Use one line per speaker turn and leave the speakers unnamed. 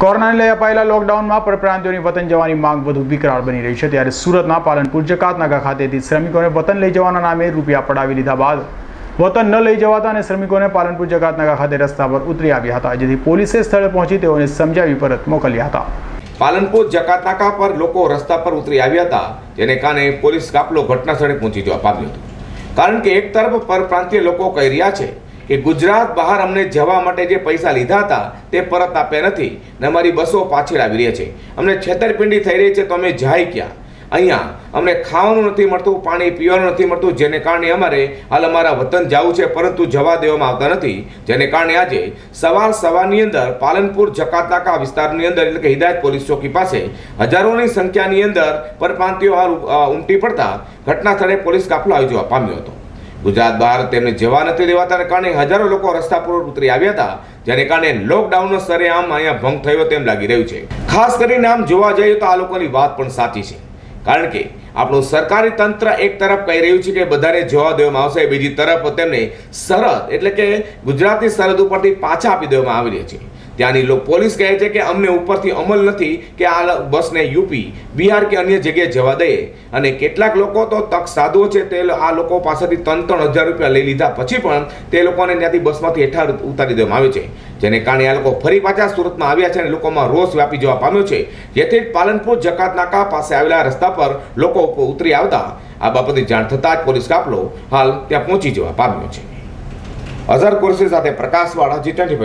કોરોનાને લઈ અપાયેલા લોકડાઉનમાં પરપ્રાંતિઓની વતન જવાની માંગ વધુ વિકરાળ બની રહી છે. ત્યારે સુરતના પાલનપુર જકાતનાગા ખાતેથી શ્રમિકોને વતન લઈ જવાના નામે રૂપિયા પડાવી લીધા બાદ વતન ન લઈ જવાતા અને શ્રમિકોને પાલનપુર જકાતનાગા ખાતે રસ્તા પર ઉતરી આવ્યા હતા, જેથી પોલીસે સ્થળે પહોંચી તેઓને સમજાવી પરત મોકલ્યા હતા.
પાલનપુર જકાતનાકા પર લોકો રસ્તા પર ઉતરી આવ્યા હતા. જેને કારણે પોલીસ કાફલો ઘટના સ્થળે પહોંચી જવા પામ્યો હતો. કારણ કે એક તરફ પરપ્રાંતીય લોકો કહી રહ્યા છે કે ગુજરાત બહાર અમને જવા માટે જે પૈસા લીધા હતા, તે પરત આપ્યા નથી ને અમારી બસો પાછળ આવી રહી છે. અમને છેતરપિંડી થઈ રહી છે તો અમે જાય ક્યાં? અહીંયા અમને ખાવાનું નથી મળતું, પાણી પીવાનું નથી મળતું, જેને કારણે અમારે હાલ અમારા વતન જવું છે, પરંતુ જવા દેવામાં આવતા નથી. જેને કારણે આજે સવાર સવારની અંદર પાલનપુર જકાતાકા વિસ્તારની અંદર એટલે કે હિદાયત પોલીસ ચોકી પાસે હજારોની સંખ્યાની અંદર પરપ્રાંતિઓ ઉમટી પડતા ઘટના સ્થળે પોલીસ કાફલો આવી પામ્યો હતો. ગુજરાત બહાર તેમને જવા નથી દેવાતાને કારણે હજારો લોકો રસ્તા પર ઉતરી આવ્યા હતા, જેને કારણે લોકડાઉનનો સ્તરે આમ અહીંયા ભંગ થયો તેમ લાગી રહ્યું છે. ખાસ કરીને આમ જોવા જઈએ તો આ લોકોની વાત પણ સાચી છે. કારણ કે આપણું સરકારી તંત્ર એક તરફ કહી રહ્યું છે કે બધાને જવા દેવામાં આવશે, બીજી તરફ તેમને સરહદ એટલે કે ગુજરાતની સરહદ ઉપરથી પાછા આપી દેવામાં આવી રહ્યા છે. ત્યાંની પોલીસ કહે છે કે અમને ઉપરથી અમલ નથી કે આ બસને યુપી, બિહાર કે અન્ય જગ્યાએ જવા દઈએ અને કેટલાક લોકો તો તક સાધુઓ છે તે આ લોકો પાસેથી ત્રણ ત્રણ હજાર રૂપિયા લઈ લીધા પછી પણ તે લોકોને ત્યાંથી બસમાંથી હેઠળ ઉતારી દેવામાં આવે છે. જેને કારણે આ લોકો ફરી પાછા સુરતમાં આવ્યા છે અને લોકોમાં રોષ વ્યાપી જવા પામ્યો છે. જેથી પાલનપુર જકાત નાકા પાસે આવેલા રસ્તા પર લોકો ઉતરી આવતા આ બાબતે જાણ થતાં જ પોલીસ કાફલો હાલ ત્યાં પહોંચી જવા પામ્યો છે. અઝર કુરશી સાથે પ્રકાશવાળા જી ટ્વેન્ટી